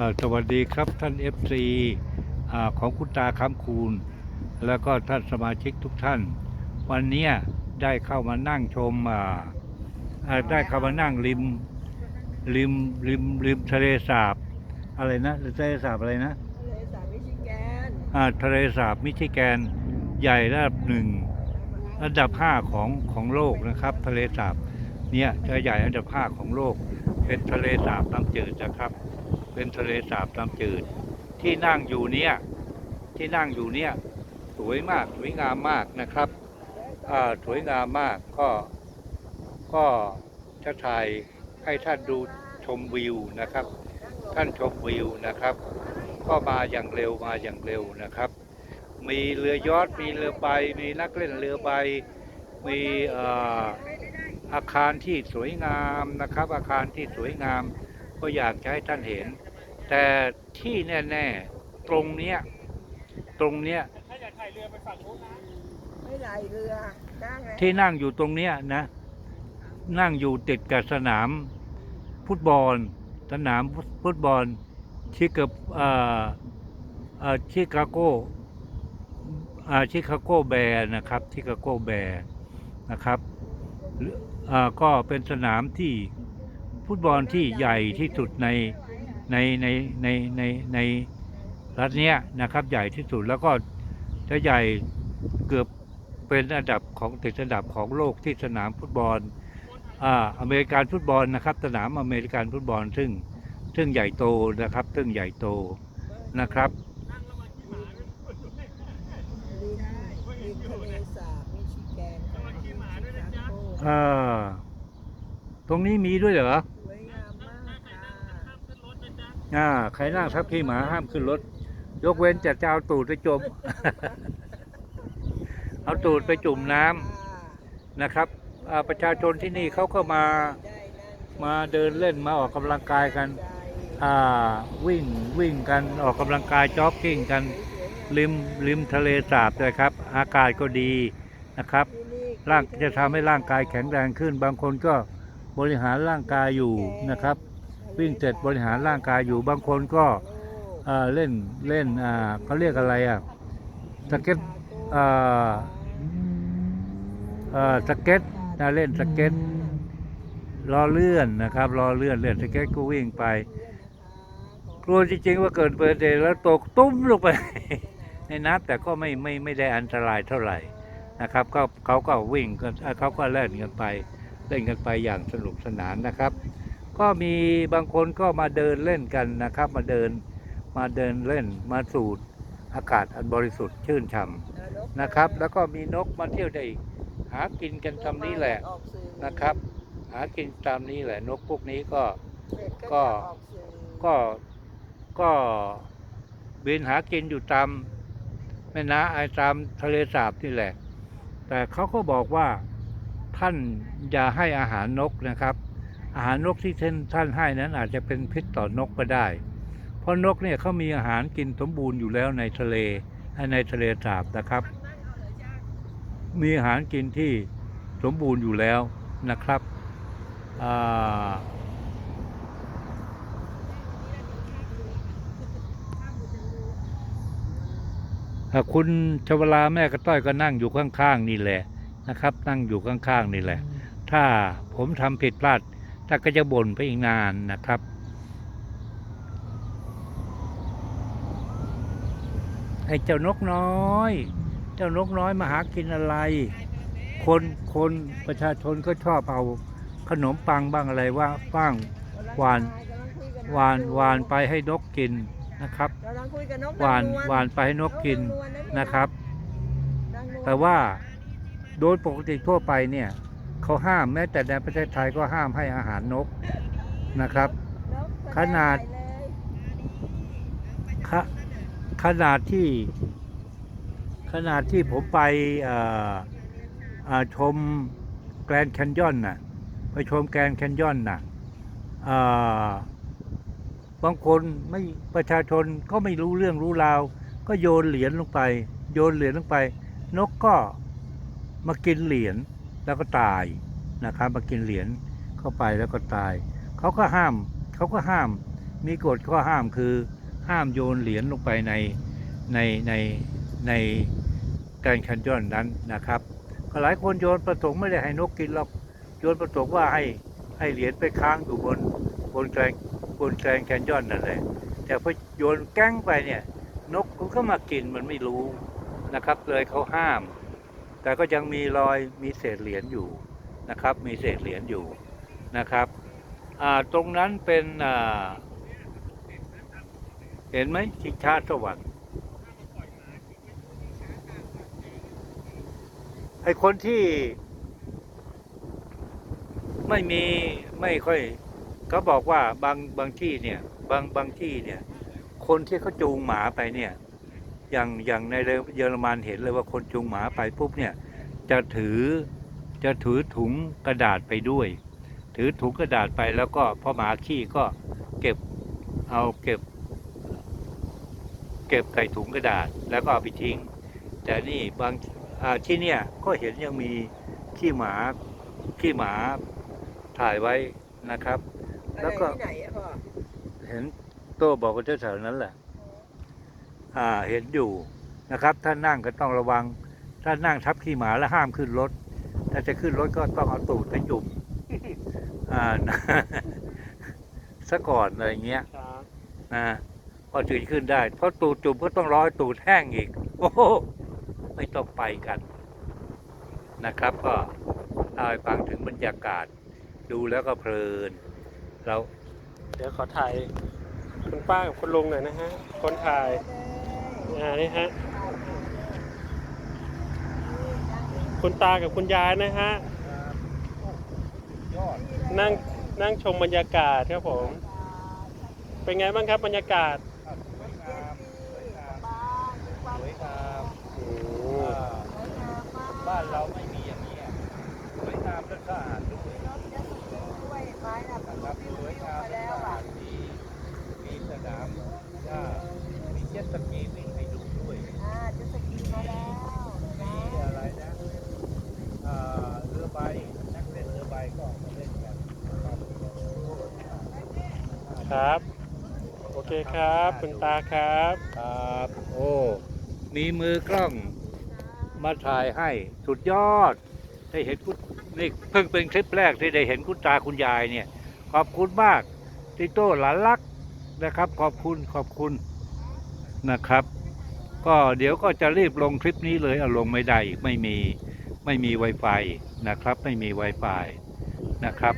อ่าสวัสดีครับท่าน FC อ่าของคุณตาคำคูณ แล้วก็ท่านสมาชิกทุกท่าน วันเนี้ยได้เข้ามานั่งชมอ่าอ่าได้เข้ามานั่งริมริมริมริมทะเลสาบ อะไรนะทะเลสาบอะไรนะทะเลสาบมิชิแกนอ่าทะเลสาบมิชิแกนใหญ่ระดับหนึ่งอันดับห้าของของโลกนะครับ ทะเลสาบเนี่ยจะใหญ่อันดับห้าของโลก เป็นทะเลสาบน้ำจืดนะครับ เป็นทะเลสาบน้ำจืด ที่นั่งอยู่เนี่ยที่นั่งอยู่เนี่ยสวยมากสวยงามมากนะครับสวยงามมากก็ก็จะถ่ายให้ท่านดูชมวิวนะครับ ท่านชมวิวนะครับ ก็มาอย่างเร็วมาอย่างเร็วนะครับ มีเรือยอชต์มีเรือใบมีนักเล่นเรือใบ มีเอ่ออาคารที่สวยงามนะครับ อาคารที่สวยงาม ก็อยากจะให้ท่านเห็น แต่ที่แน่ ๆ ตรงเนี้ย ตรงเนี้ยไม่ไหลเรือจ้างไหมที่นั่งอยู่ตรงเนี้ยนะ นั่งอยู่ติดกับสนามฟุตบอล สนามฟุตบอลชิคาเอ่อเอ่อชิคาโกอ่าชิคาโกแบร์นะครับชิคาโกแบร์นะครับหรืออ่าก็เป็นสนามที่ ฟุตบอลที่ใหญ่ที่สุดในในในในในในรัฐเนี้ยนะครับ ใหญ่ที่สุดแล้วก็จะใหญ่เกือบเป็นอันดับของติดอันดับของโลกที่สนามฟุตบอลอ่าอเมริกันฟุตบอลนะครับ สนามอเมริกันฟุตบอลซึ่งซึ่งใหญ่โตนะครับ ซึ่งใหญ่โตนะครับริมริมทะเลสาบมิชิแกนของชิคาโกเอ่อตรงนี้มีด้วยเหรอ สวยงามมากค่ะ อ่าใครนั่งทับพี่หมาห้ามขึ้นรถ ยกเว้นจะจะเอาตูดไปจม เอาตูดไปจุ่มน้ำนะครับประชาชนที่นี่เขาก็มามาเดินเล่นมาออกกำลังกายกันอ่าวิ่งวิ่งกันออกกำลังกายจ็อกกิ้งกันริมริมทะเลสาบเลยครับ อากาศก็ดีนะครับร่างจะทำให้ร่างกายแข็งแรงขึ้น บางคนก็บริหารร่างกายอยู่นะครับ วิ่งเสร็จบริหารร่างกายอยู่บางคนก็เล่นเล่นอ่าเขาเรียกอะไรอะสเก็ตอ่อเอ่อสเก็ตนะเล่นสเก็ตล้อเลื่อนนะครับล้อเลื่อนเล่นสเก็ตก็วิ่งไป กลัวจริงๆว่าเกิดเปิดเดย์แล้วตกตุ้มลงไปในน้ำแต่ก็ไม่ไม่ไม่ได้อันตรายเท่าไหร่นะครับก็เขาก็วิ่งกันเอ่อเขาก็เล่นกันไป เล่นกันไปอย่างสนุกสนานนะครับ ก็มีบางคนก็มาเดินเล่นกันนะครับ มาเดินมาเดินเล่นมาสูดอากาศอันบริสุทธิ์ชื่นช่ำนะครับ แล้วก็มีนกมาเที่ยวได้อีกหากินกันทำนี้แหละนะครับ หากินตามนี้แหละนกพวกนี้ก็ก็ก็ก็บินหากินอยู่ตามแม่น้ำไอตามทะเลสาบนี่แหละ แต่เขาก็บอกว่าท่านอย่าให้อาหารนกนะครับ อาหารนกที่ท่านท่านให้นั้นอาจจะเป็นพิษต่อนกก็ได้ เพราะนกเนี่ยเขามีอาหารกินสมบูรณ์อยู่แล้วในทะเลในทะเลสาบนะครับ มีอาหารกินที่สมบูรณ์อยู่แล้วนะครับอ่าอะคุณชวลาแม่กระต้อยก็นั่งอยู่ข้างๆนี่แหละนะครับ นั่งอยู่ข้างๆนี่แหละ ถ้าผมทำผิดพลาด ถ้าก็จะบ่นไปอีกนานนะครับ ไอ้เจ้านกน้อย เจ้านกน้อยมาหากินอะไร คนคนประชาชนก็ชอบเอาขนมปังบ้างอะไรว่าบ้างหวานหวานหวานไปให้นกกินนะครับหวานหวานไปให้นกกินนะครับ แต่ว่าโดยปกติทั่วไปเนี่ย เขาห้ามแม้แต่ในประเทศไทยก็ห้ามให้อาหารนกนะครับนกขนาดเลยขะขนาดที่ ขนาดที่ผมไปเอ่ออ่าชมแกรนด์แคนยอนน่ะไปชมแกรนด์แคนยอนน่ะอ่าบางคนไม่ประชาชนก็ไม่รู้เรื่องรู้ราว ก็โยนเหรียญลงไป โยนเหรียญลงไป นกก็มากินเหรียญ แล้วก็ตายนะครับ มากินเหรียญเข้าไปแล้วก็ตาย เขาก็ห้ามเขาก็ห้าม มีกฎข้อห้ามคือห้ามโยนเหรียญลงไปในในในในแกรนด์แคนยอนนั้นนะครับก็หลายคนโยนประสงค์ไม่ได้ให้นกกินหรอกโยนประสงค์ว่าให้ให้เหรียญไปค้างอยู่บนบนแกรนบนแกรนด์แคนยอนนั่นแหละแต่พอโยนแก้งไปเนี่ย นกมันก็มากินมันไม่รู้นะครับเลยเขาห้าม แต่ก็ยังมีรอยมีเศษเหรียญอยู่นะครับ มีเศษเหรียญอยู่นะครับตรงนั้นเป็นเห็นไหมชิงช้าสวรรค์ไอคนที่ไม่มีไม่ค่อยเขาบอกว่าบางบางที่เนี่ย บางบางที่เนี่ย คนที่เขาจูงหมาไปเนี่ย อย่างอย่างในเยอรมันเห็นเลยว่าคนจูงหมาไปปุ๊บเนี่ยจะถือจะถือถุงกระดาษไปด้วย ถือถุงกระดาษไปแล้วก็พอหมาขี้ก็เก็บเอาเก็บ เก็บใส่ถุงกระดาษแล้วก็เอาไปทิ้งแต่นี่บางอ่าที่เนี่ยก็เห็นยังมีขี้หมาขี้หมาถ่ายไว้นะครับ แล้วก็อะไรที่ไหนอะพ่อเห็นโต้บอกว่าแถวๆนั้นแหละอ่า เห็นอยู่นะครับ ถ้านั่งก็ต้องระวัง ถ้านั่งทับขี้หมาแล้วห้ามขึ้นรถ ถ้าจะขึ้นรถก็ต้องเอาตูดไปจุ่มอ่าซะก่อนอะไรเงี้ยครับนะพอถึงขึ้นได้เพราะตูดจุ่มก็ต้องรอให้ตูดแห้งอีก โอ้โหไม่ต้องไปกันนะครับ ก็เล่าให้ฟังถึงบรรยากาศ ดูแล้วก็เพลินเราเดี๋ยวขอถ่ายคุณป้ากับคุณลุงหน่อยนะฮะคนถ่าย อ่านี่ฮะคุณตากับคุณยายนะฮะยอดนั่งนั่งชมบรรยากาศครับผม เป็นไงบ้างครับบรรยากาศสวยงามสวยงามสวยงามโอ้โหบ้านเราไม่มีอย่างนี้ยสวยงามและสะอาดด้วยนะครับสวยงามและสะอาดมีมีสนามหญ้ามีเจ็ตสกีวิ่งให้ดูด้วย มีอะไรนะอ่าเรือใบนักเล่นเรือใบก็มาเล่นกันนะครับ ครับ โอเคครับคุณตาครับครับโอ้มีมือกล้องมาถ่ายให้สุดยอด ได้เห็นคุณนี่เพิ่งเป็นคลิปแรกที่ได้เห็นคุณตาคุณยายเนี่ย ขอบคุณมากติโต้หลานรักนะครับ ขอบคุณขอบคุณนะครับ ก็เดี๋ยวก็จะรีบลงคลิปนี้เลยเอาลงไม่ได้อีกไม่มีไม่มี Wi-Fi นะครับ ไม่มี Wi-Fi นะครับ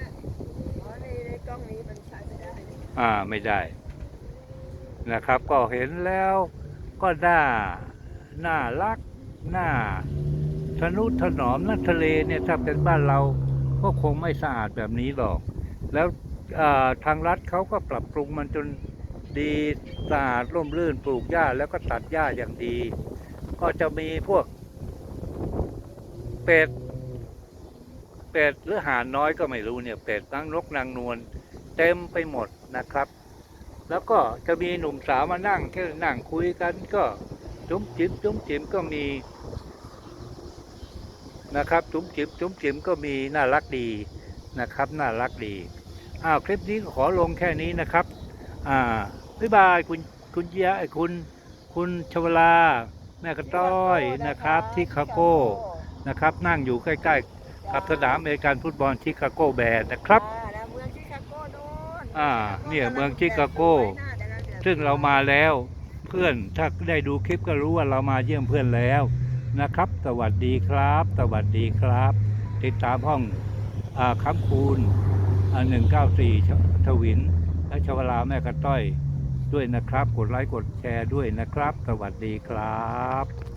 อ่าไม่ได้ นะครับ ก็เห็นแล้วก็น่าน่ารักน่าทนุถนอมน้ำทะเลเนี่ยถ้าเป็นบ้านเราก็คงไม่สะอาดแบบนี้หรอก แล้วทางรัฐเขาก็ปรับปรุงมันจนดีสะอาดร่มรื่นปลูกหญ้าแล้วก็ตัดหญ้าอย่างดี ก็จะมีพวก เป็ด เป็ดหรือห่านน้อยก็ไม่รู้เนี่ย เป็ดนางนกนางนวล เต็มไปหมดนะครับ แล้วก็จะมีหนุ่มสาวมานั่งแค่นั่งคุยกันก็จุ๋มจิ๋มจุ๋มจิ๋มก็มีนะครับจุ๋มจิ๋มจุ๋มจิ๋มก็มีน่ารักดีนะครับ น่ารักดีอ้าวคลิปนี้ขอลงแค่นี้นะครับอ่าบ๊ายบายคุณคุณเยะคุณคุณชวลาแม่กระต้อยนะครับ ที่คาโก้นะครับ นั่งอยู่ใกล้ ๆ กับสนามอเมริกันฟุตบอลชิคาโกแบนนะครับ เมืองชิคาโก้โน่น อ่า เนี่ยเมืองชิคาโก้ซึ่งเรามาแล้วเพื่อนถ้าได้ดูคลิปก็รู้ว่าเรามาเยี่ยมเพื่อนแล้วนะครับ สวัสดีครับ สวัสดีครับ ติดตามห้องอาคำคูณหนึ่งเก้าสี่ทวิน และชวลาแม่กระต้อยด้วยนะครับ กดไลค์กดแชร์ด้วยนะครับ สวัสดีครับ